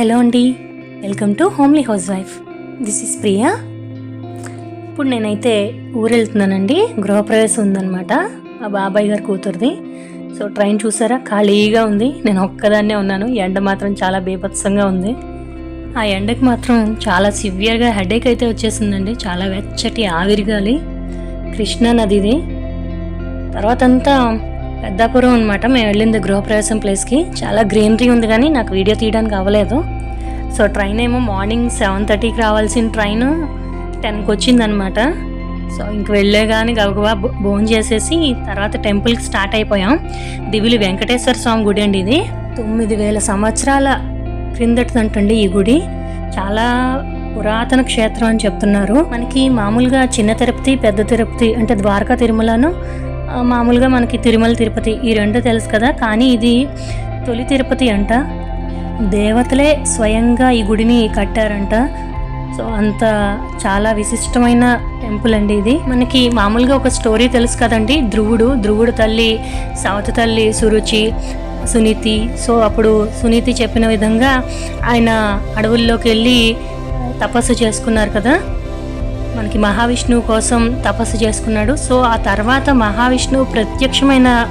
Hello అండి. Welcome to homely housewife. This is Priya. ఇప్పుడు నేనైతే ఊరు వెళ్తున్నానండి గృహప్రవేశం ఉందనమాట మా బాబాయ్ గారి కూతురుది. సో ట్రైన్ చూసారా? ఖాళీగా ఉంది. నేను ఒక్కదాన్నే ఉన్నాను. ఎండ మాత్రం చాలా బీభత్సంగా ఉంది. ఆ ఎండకి మాత్రం చాలా సివియర్గా హెడేక్ అయితే వచ్చేసిందండి. చాలా వెచ్చటి ఆవిరిగాలి కృష్ణా నదిది తర్వాత అంతా పెద్దాపురం అనమాట మేము వెళ్ళింది గృహప్రవేశం ప్లేస్కి. చాలా గ్రీనరీ ఉంది కానీ నాకు వీడియో తీయడానికి అవ్వలేదు. సో ట్రైన్ ఏమో మార్నింగ్ సెవెన్ థర్టీకి రావాల్సిన ట్రైన్ టెన్కి వచ్చిందనమాట సో ఇంక వెళ్ళే కానీ గబగబా భోజనం చేసేసి తర్వాత టెంపుల్కి స్టార్ట్ అయిపోయాం. దివిలి వెంకటేశ్వర స్వామి గుడి అండి ఇది. తొమ్మిది వేల సంవత్సరాల క్రిందటిదంటండి ఈ గుడి. చాలా పురాతన క్షేత్రం అని చెప్తున్నారు. మనకి మామూలుగా చిన్న తిరుపతి పెద్ద తిరుపతి అంటే ద్వారకా తిరుమలను మామూలుగా మనకి తిరుమల తిరుపతి ఈ రెండు తెలుసు కదా కానీ ఇది తొలి తిరుపతి అంట. దేవతలే స్వయంగా ఈ గుడిని కట్టారంట. సో అంత చాలా విశిష్టమైన టెంపుల్ అండి ఇది. మనకి మామూలుగా ఒక స్టోరీ తెలుసు కదండి ధ్రువుడు ధ్రువుడు తల్లి సవతి తల్లి సురుచి సునీతి. సో అప్పుడు సునీతి చెప్పిన విధంగా ఆయన అడవుల్లోకి వెళ్ళి తపస్సు చేసుకున్నారు కదా. మనకి మహావిష్ణువు కోసం తపస్సు చేసుకున్నాడు. సో ఆ తర్వాత మహావిష్ణువు ప్రత్యక్షమైన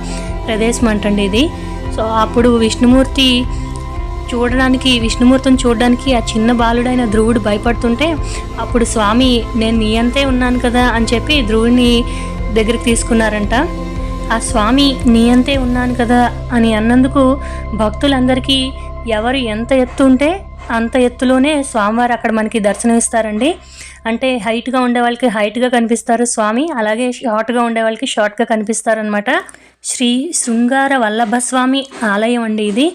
ప్రదేశం అంటండి ఇది. సో అప్పుడు విష్ణుమూర్తి చూడడానికి విష్ణుమూర్తిని చూడడానికి ఆ చిన్న బాలుడైన ధ్రువుడు భయపడుతుంటే అప్పుడు స్వామి నేను నీ అంతే ఉన్నాను కదా అని చెప్పి ధ్రువుడిని దగ్గరికి తీసుకున్నారంట. ఆ స్వామి నీ అంతే ఉన్నాను కదా అని అన్నందుకు భక్తులందరికీ ఎవరు ఎంత ఎత్తు ఉంటే అంత ఎత్తులోనే స్వామివారు అక్కడ మనకి దర్శనమిస్తారండి అంటే హైట్గా ఉండే వాళ్ళకి హైట్గా కనిపిస్తారు స్వామి అలాగే షార్ట్గా ఉండే వాళ్ళకి షార్ట్గా కనిపిస్తారనమాట శ్రీ శృంగార వల్లభ స్వామి ఆలయం అండి ఇది.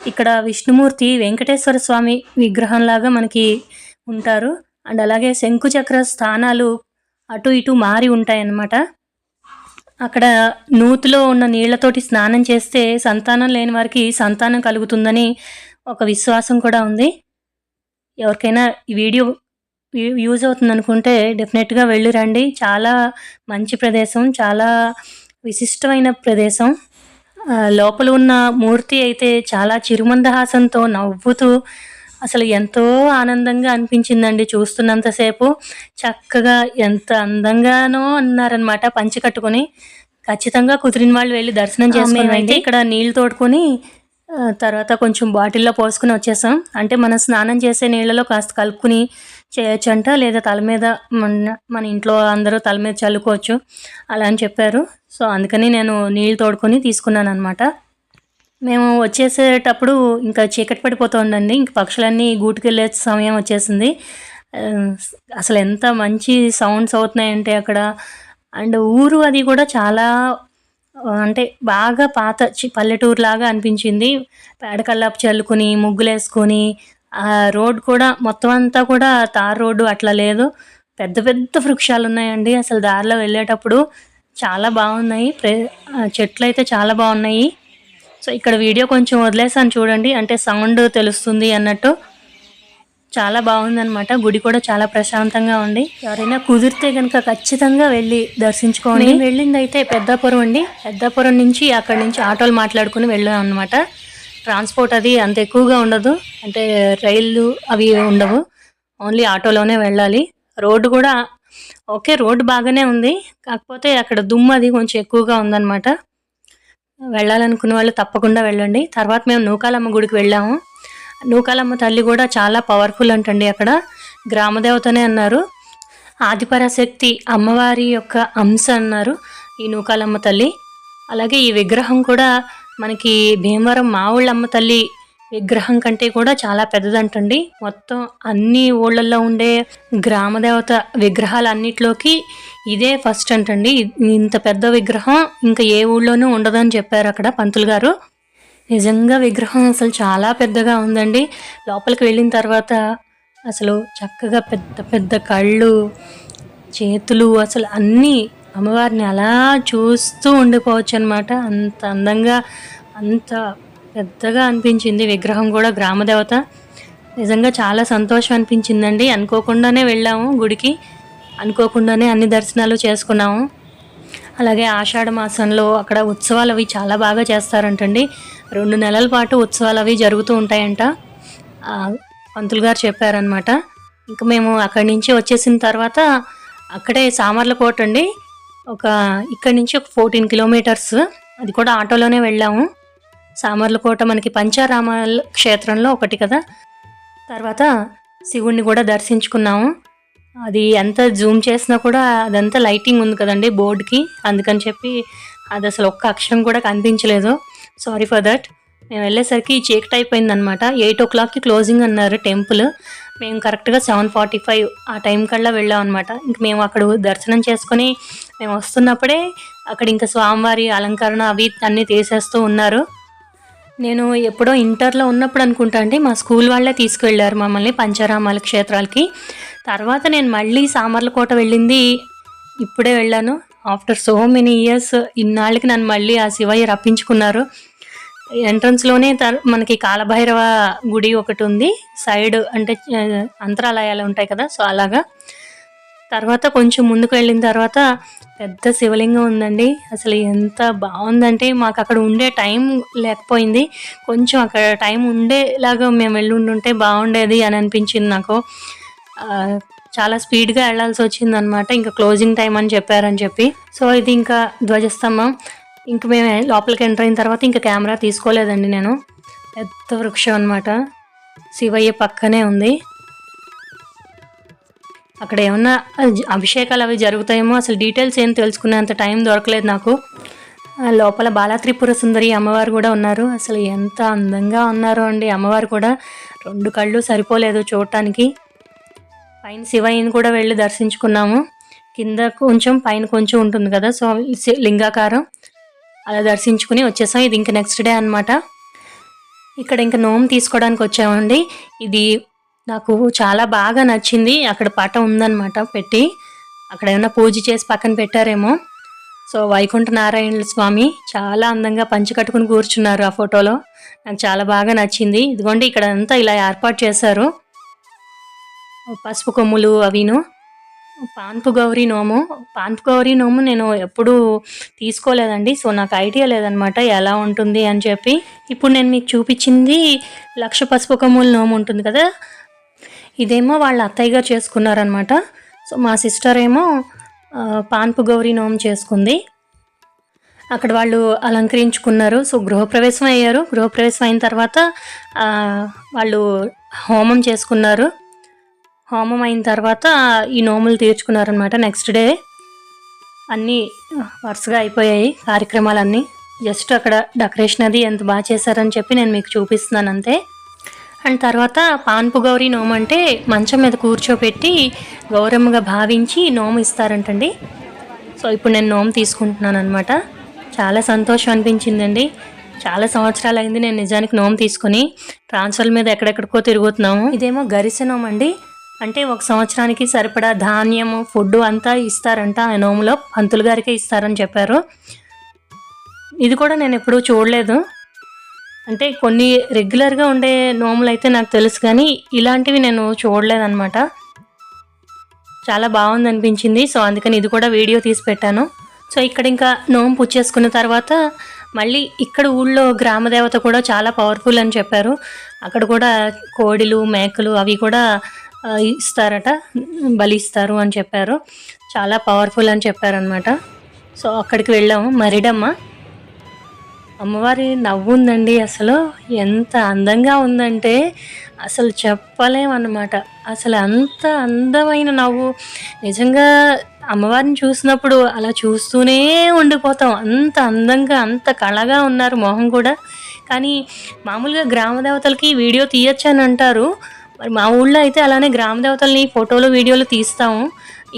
ఇక్కడ విష్ణుమూర్తి వెంకటేశ్వర స్వామి విగ్రహంలాగా మనకి ఉంటారు. అండ్ అలాగే శంకుచక్ర స్థానాలు అటు ఇటు మారి ఉంటాయన్నమాట. అక్కడ నూతిలో ఉన్న నీళ్ళతోటి స్నానం చేస్తే సంతానం లేని వారికి సంతానం కలుగుతుందని ఒక విశ్వాసం కూడా ఉంది. ఎవరికైనా ఈ వీడియో యూజ్ అవుతుంది అనుకుంటే డెఫినెట్గా వెళ్ళి రండి. చాలా మంచి ప్రదేశం చాలా విశిష్టమైన ప్రదేశం. లోపల ఉన్న మూర్తి అయితే చాలా చిరుమందహాసంతో నవ్వుతూ అసలు ఎంతో ఆనందంగా అనిపించిందండి చూస్తున్నంతసేపు చక్కగా ఎంత అందంగానో అన్నారనమాట పంచి కట్టుకొని. ఖచ్చితంగా కుదిరిన వాళ్ళు వెళ్ళి దర్శనం చేసుకుని ఇక్కడ నీళ్ళు తోడుకొని తర్వాత కొంచెం బాటిల్లో పోసుకుని వచ్చేసాం. అంటే మనం స్నానం చేసే నీళ్ళలో కాస్త కలుపుకుని చేయొచ్చంట లేదా తల మీద మన మన ఇంట్లో అందరూ తల మీద చల్లుకోవచ్చు అలా అని చెప్పారు. సో అందుకని నేను నీళ్ళు తోడుకొని తీసుకున్నాను అనమాట మేము వచ్చేసేటప్పుడు ఇంకా చీకటి పడిపోతుండండి ఇంక పక్షులన్నీ గూటికెళ్ళే సమయం వచ్చేసింది. అసలు ఎంత మంచి సౌండ్స్ అవుతున్నాయంటే అక్కడ. అండ్ ఊరు అది కూడా చాలా అంటే బాగా పాత చి- పల్లెటూరు లాగా అనిపించింది. పేడకల్లాపు చల్లుకుని ముగ్గులేసుకొని ఆ రోడ్ కూడా మొత్తం అంతా కూడా తార్ రోడ్డు అట్లా లేదు. పెద్ద పెద్ద వృక్షాలు ఉన్నాయండి అసలు దారిలో వెళ్ళేటప్పుడు. చాలా బాగున్నాయి. ప్రే చెట్లు అయితే చాలా బాగున్నాయి. సో ఇక్కడ వీడియో కొంచెం వదిలేసాను చూడండి. అంటే సౌండ్ తెలుస్తుంది అన్నట్టు. చాలా బాగుందన్నమాట. గుడి కూడా చాలా ప్రశాంతంగా ఉంది. ఎవరైనా కుదిరితే కనుక ఖచ్చితంగా వెళ్ళి దర్శించుకోండి. నేను వెళ్ళింది అయితే పెద్దాపురం అండి. పెద్దాపురం నుంచి అక్కడి నుంచి ఆటోలు మాట్లాడుకుని వెళ్ళాం అనమాట ట్రాన్స్పోర్ట్ అది అంత ఎక్కువగా ఉండదు. అంటే రైళ్ళు అవి ఉండవు. ఓన్లీ ఆటోలోనే వెళ్ళాలి. రోడ్డు కూడా ఓకే రోడ్డు బాగానే ఉంది. కాకపోతే అక్కడ దుమ్ము అది కొంచెం ఎక్కువగా ఉందన్నమాట. వెళ్ళాలనుకున్న వాళ్ళు తప్పకుండా వెళ్ళండి. తర్వాత మేము నూకాలమ్మ గుడికి వెళ్ళాము. నూకాలమ్మ తల్లి కూడా చాలా పవర్ఫుల్ అంటండి అక్కడ. గ్రామదేవతనే అన్నారు. ఆదిపరాశక్తి అమ్మవారి యొక్క అంశ అన్నారు ఈ నూకాలమ్మ తల్లి. అలాగే ఈ విగ్రహం కూడా మనకి భీమవరం మావుళ్ళమ్మ తల్లి విగ్రహం కంటే కూడా చాలా పెద్దదంటండి. మొత్తం అన్ని ఊళ్ళల్లో ఉండే గ్రామదేవత విగ్రహాలన్నిటిలోకి ఇదే ఫస్ట్ అంటండి. ఇంత పెద్ద విగ్రహం ఇంకా ఏ ఊళ్ళోనూ ఉండదని చెప్పారు అక్కడ పంతులు గారు. నిజంగా విగ్రహం అసలు చాలా పెద్దగా ఉందండి. లోపలికి వెళ్ళిన తర్వాత అసలు చక్కగా పెద్ద పెద్ద కళ్ళు చేతులు అసలు అన్నీ అమ్మవారిని అలా చూస్తూ ఉండిపోవచ్చు అనమాట అంత అందంగా అంత పెద్దగా అనిపించింది విగ్రహం కూడా గ్రామదేవత నిజంగా చాలా సంతోషం అనిపించిందండి. అనుకోకుండానే వెళ్ళాము గుడికి. అనుకోకుండానే అన్ని దర్శనాలు చేసుకున్నాము. అలాగే ఆషాఢ మాసంలో అక్కడ ఉత్సవాలు అవి చాలా బాగా చేస్తారంటండి. రెండు నెలల పాటు ఉత్సవాలు అవి జరుగుతూ ఉంటాయంట. పంతులు గారు చెప్పారనమాట ఇంకా మేము అక్కడి నుంచి వచ్చేసిన తర్వాత అక్కడే సామర్లకోట అండి. ఒక ఇక్కడి నుంచి ఒక ఫోర్టీన్ కిలోమీటర్స్. అది కూడా ఆటోలోనే వెళ్ళాము. సామర్లకోట మనకి పంచారామ క్షేత్రంలో ఒకటి కదా. తర్వాత శివుణ్ణి కూడా దర్శించుకున్నాము. అది ఎంత జూమ్ చేసినా కూడా అదంతా లైటింగ్ ఉంది కదండి బోర్డుకి. అందుకని చెప్పి అది అసలు ఒక్క అక్షరం కూడా కనిపించలేదు. సారీ ఫర్ దట్ మేము వెళ్ళేసరికి చీకటి అయిపోయింది అనమాట ఎయిట్ ఓ క్లాక్కి క్లోజింగ్ అన్నారు టెంపుల్. మేము కరెక్ట్గా సెవెన్ ఫార్టీ ఫైవ్ ఆ టైం కల్లా వెళ్ళాం అనమాట ఇంక మేము అక్కడ దర్శనం చేసుకొని మేము వస్తున్నప్పుడే అక్కడ ఇంకా స్వామివారి అలంకరణ అవి అన్నీ తీసేస్తూ ఉన్నారు. నేను ఎప్పుడో ఇంటర్లో ఉన్నప్పుడు అనుకుంటా అండి మా స్కూల్ వాళ్ళే తీసుకువెళ్ళారు మమ్మల్ని పంచరామాల క్షేత్రాలకి. తర్వాత నేను మళ్ళీ సామర్లకోట వెళ్ళింది ఇప్పుడే వెళ్ళాను. ఆఫ్టర్ సో మెనీ ఇయర్స్ ఇన్నాళ్ళకి నన్ను మళ్ళీ ఆ శివయ్య రప్పించుకున్నారు. ఎంట్రన్స్లోనే తర్ మనకి కాలభైరవ గుడి ఒకటి ఉంది. సైడ్ అంటే అంతరాలయాలు ఉంటాయి కదా సో అలాగా. తర్వాత కొంచెం ముందుకు వెళ్ళిన తర్వాత పెద్ద శివలింగం ఉందండి. అసలు ఎంత బాగుందంటే మాకు అక్కడ ఉండే టైం లేకపోయింది. కొంచెం అక్కడ టైం ఉండేలాగా మేము వెళ్ళి ఉండుంటే బాగుండేది అని అనిపించింది నాకు. చాలా స్పీడ్గా వెళ్ళాల్సి వచ్చింది అనమాట ఇంకా క్లోజింగ్ టైం అని చెప్పారని చెప్పి. సో ఇది ఇంకా ధ్వజస్తంభం. ఇంక మేము లోపలికి ఎంటర్ అయిన తర్వాత ఇంకా కెమెరా తీసుకోలేదండి నేను. పెద్ద వృక్షం అనమాట శివయ్య పక్కనే ఉంది. అక్కడ ఏమన్నా అభిషేకాలు అవి జరుగుతాయేమో అసలు డీటెయిల్స్ ఏం తెలుసుకునేంత టైం దొరకలేదు నాకు. లోపల బాలాత్రిపుర సుందరి అమ్మవారు కూడా ఉన్నారు. అసలు ఎంత అందంగా ఉన్నారో అండి అమ్మవారు కూడా. రెండు కళ్ళు సరిపోలేదు చూడటానికి. పైన శివయ్యని కూడా వెళ్ళి దర్శించుకున్నాము. కింద కొంచెం పైన కొంచెం ఉంటుంది కదా సో లింగాకారం. అలా దర్శించుకుని వచ్చేసాం. ఇది ఇంకా నెక్స్ట్ డే అన్నమాట. ఇక్కడ ఇంకా నోము తీసుకోవడానికి వచ్చామండి. ఇది నాకు చాలా బాగా నచ్చింది. అక్కడ పటం ఉందన్నమాట పెట్టి. అక్కడ ఏమైనా పూజ చేసి పక్కన పెట్టారేమో. సో వైకుంఠ నారాయణ స్వామి చాలా అందంగా పంచి కట్టుకుని కూర్చున్నారు ఆ ఫోటోలో. నాకు చాలా బాగా నచ్చింది. ఇదిగోండి ఇక్కడ అంతా ఇలా ఏర్పాటు చేశారు. పసుపు కొమ్ములు అవిను. పాన్పు గౌరీ నోము. పాన్పు గౌరీ నోము నేను ఎప్పుడూ తీసుకోలేదండి. సో నాకు ఐడియా లేదనమాట ఎలా ఉంటుంది అని చెప్పి. ఇప్పుడు నేను మీకు చూపించింది లక్ష పసుపు కొమ్ముల నోము ఉంటుంది కదా. ఇదేమో వాళ్ళ అత్తయ్య గారు చేసుకున్నారనమాట సో మా సిస్టర్ ఏమో పాన్పు గౌరీ నోము చేసుకుంది. అక్కడ వాళ్ళు అలంకరించుకున్నారు. సో గృహప్రవేశం అయ్యారు. గృహప్రవేశం అయిన తర్వాత వాళ్ళు హోమం చేసుకున్నారు. హోమం అయిన తర్వాత ఈ నోములు తీర్చుకున్నారనమాట నెక్స్ట్ డే అన్నీ వరుసగా అయిపోయాయి కార్యక్రమాలన్నీ. జస్ట్ అక్కడ డెకరేషన్ అది ఎంత బాగా చేశారని చెప్పి నేను మీకు చూపిస్తున్నాను అంతే. అండ్ తర్వాత పాన్పు గౌరీ నోము అంటే మంచం మీద కూర్చోపెట్టి గౌరమ్మగా భావించి నోము ఇస్తారంటండి. సో ఇప్పుడు నేను నోము తీసుకుంటున్నాను అనమాట చాలా సంతోషం అనిపించిందండి. చాలా సంవత్సరాలు అయింది నేను నిజానికి నోము తీసుకొని. ట్రాన్స్ఫర్ మీద ఎక్కడెక్కడికో తిరుగుతున్నాము. ఇదేమో గరిసె నోము అండి. అంటే ఒక సంవత్సరానికి సరిపడా ధాన్యము ఫుడ్ అంతా ఇస్తారంట ఆ నోములో. పంతులు గారికే ఇస్తారని చెప్పారు. ఇది కూడా నేను ఎప్పుడూ చూడలేదు. అంటే కొన్ని రెగ్యులర్గా ఉండే నోములు అయితే నాకు తెలుసు కానీ ఇలాంటివి నేను చూడలేదన్నమాట. చాలా బాగుంది అనిపించింది. సో అందుకని ఇది కూడా వీడియో తీసి పెట్టాను. సో ఇక్కడ ఇంకా నోము పుచ్చేసుకున్న తర్వాత మళ్ళీ ఇక్కడ ఊళ్ళో గ్రామదేవత కూడా చాలా పవర్ఫుల్ అని చెప్పారు. అక్కడ కూడా కోడిలు మేకలు అవి కూడా ఇస్తారట. బలి ఇస్తారు అని చెప్పారు. చాలా పవర్ఫుల్ అని చెప్పారనమాట సో అక్కడికి వెళ్ళాము. మరిడమ్మ అమ్మవారి నవ్వు ఉందండి అసలు. ఎంత అందంగా ఉందంటే అసలు చెప్పలేమన్నమాట. అసలు అంత అందమైన నవ్వు. నిజంగా అమ్మవారిని చూసినప్పుడు అలా చూస్తూనే ఉండిపోతాం. అంత అందంగా అంత కళగా ఉన్నారు మొహం కూడా. కానీ మామూలుగా గ్రామ దేవతలకి వీడియో తీయొచ్చు అని అంటారు మరి మా ఊళ్ళో అయితే అలానే గ్రామ దేవతల్ని ఫోటోలు వీడియోలు తీస్తాము.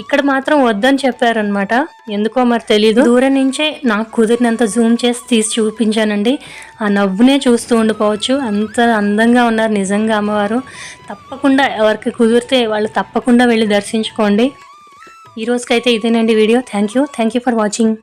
ఇక్కడ మాత్రం వద్దని చెప్పారనమాట ఎందుకో మరి తెలీదు. దూరం నుంచే నాకు కుదిరినంత జూమ్ చేసి తీసి చూపించానండి. ఆ నవ్వునే చూస్తూ ఉండిపోవచ్చు. అంత అందంగా ఉన్నారు నిజంగా అమ్మవారు. తప్పకుండా ఎవరికి కుదిరితే వాళ్ళు తప్పకుండా వెళ్ళి దర్శించుకోండి. ఈ రోజుకైతే ఇదేనండి video. Thank you thank you for watching